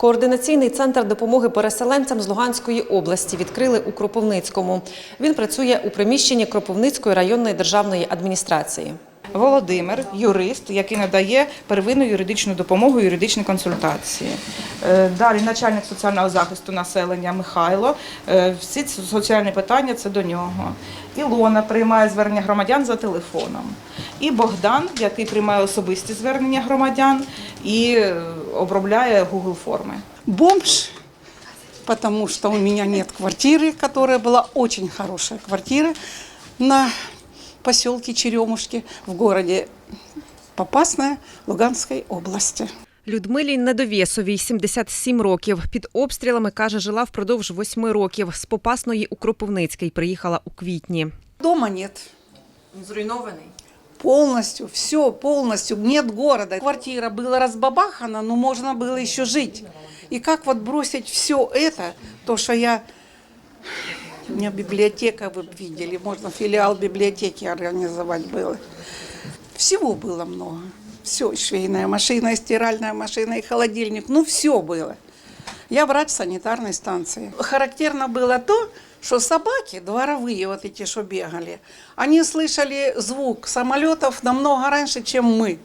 Координаційний центр допомоги переселенцям з Луганської області відкрили у Кропивницькому. Він працює у приміщенні Кропивницької районної державної адміністрації. Володимир, юрист, який надає первинну юридичну допомогу, юридичні консультації. Е, Далі начальник соціального захисту населення Михайло. Е, Всі соціальні питання це до нього. Ілона приймає звернення громадян за телефоном. І Богдан, який приймає особисті звернення громадян і е, обробляє Google форми. бомж, потому что у меня нет квартиры, которая была очень хорошая квартира на поселке Черемушки в городе Попасная Луганской области. Людмилі Недовєсовій 77 років. Під обстрілами, каже, жила впродовж восьми років. З Попасної у Кропивницький приїхала у квітні. Дома нет. Зруйнований. Полностью, все, полностью. Нет города. Квартира была разбабахана, но можно было еще жить. И как вот бросить все это, то, что я... У меня библиотека, вы видели, можно филиал библиотеки организовать было. Всего было много. Все, швейная машина, и стиральная машина, и холодильник, ну все было. Я врач санитарной станции. Характерно было то, что собаки, дворовые вот эти, что бегали, они слышали звук самолетов намного раньше, чем мы.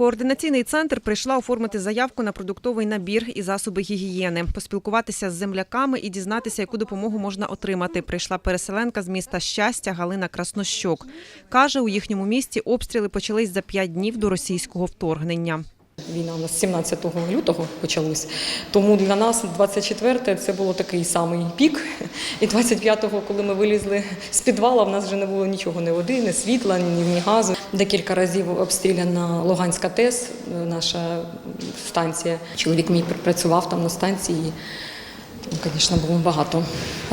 Координаційний центр прийшла оформити заявку на продуктовий набір і засоби гігієни, поспілкуватися з земляками і дізнатися, яку допомогу можна отримати. Прийшла переселенка з міста Щастя Галина Краснощок. Каже, у їхньому місті обстріли почались за п'ять днів до російського вторгнення. Війна у нас 17 лютого почалась. Тому для нас 24 це було такий самий пік. І 25-го, коли ми вилізли з підвала, в нас вже не було нічого, ні води, ні світла, ні, ні газу. Декілька разів обстріляна Луганська ТЕС, наша станція. Чоловік мій працював там на станції. Звісно, було багато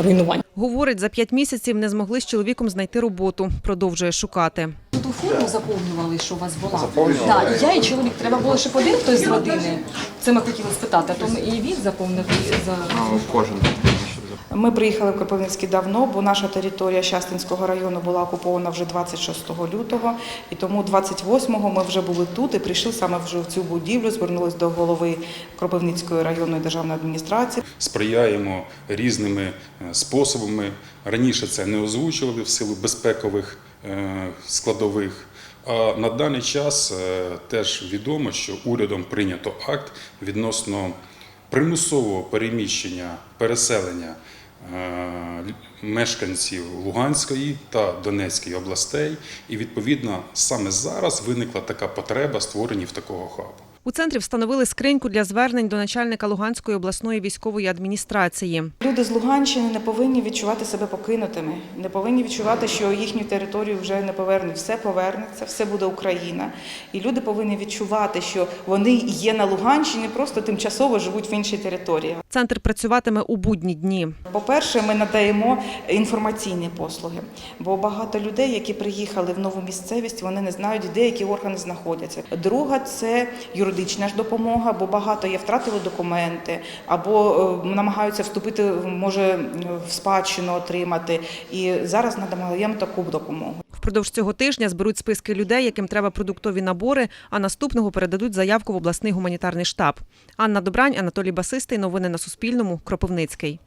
руйнувань. Говорить, за п'ять місяців не змогли з чоловіком знайти роботу. Продовжує шукати. Ту форму заповнювали, що у вас була. Да, і я і чоловік, треба було, щоб один хтось з родини. Це ми хотіли спитати, а то ми- і він заповнив і за Кожен. Ми приїхали в Кропивницький давно, бо наша територія Щастинського району була окупована вже 26 лютого, і тому 28-го ми вже були тут і прийшли саме вже в цю будівлю, звернулись до голови Кропивницької районної державної адміністрації. сприяємо різними е, способами. Раніше це не озвучували в силу безпекових складових. А на даний час е, теж відомо, що урядом прийнято акт відносно примусового переміщення переселення е, мешканців Луганської та Донецької областей, і відповідно саме зараз виникла така потреба створення в такого хабу. У центрі встановили скриньку для звернень до начальника Луганської обласної військової адміністрації. Люди з Луганщини не повинні відчувати себе покинутими, не повинні відчувати, що їхню територію вже не повернуть. Все повернеться, все буде Україна. І люди повинні відчувати, що вони є на Луганщині, просто тимчасово живуть в іншій території. Центр працюватиме у будні дні. По-перше, ми надаємо інформаційні послуги, бо багато людей, які приїхали в нову місцевість, вони не знають, де які органи знаходяться. Друга це юридична ж допомога, бо багато є втратили документи або е, намагаються вступити, може в спадщину отримати. І зараз надаємо таку допомогу. Впродовж цього тижня зберуть списки людей, яким треба продуктові набори, а наступного передадуть заявку в обласний гуманітарний штаб. Анна Добрань, Анатолій Басистий. Новини на Суспільному. Кропивницький.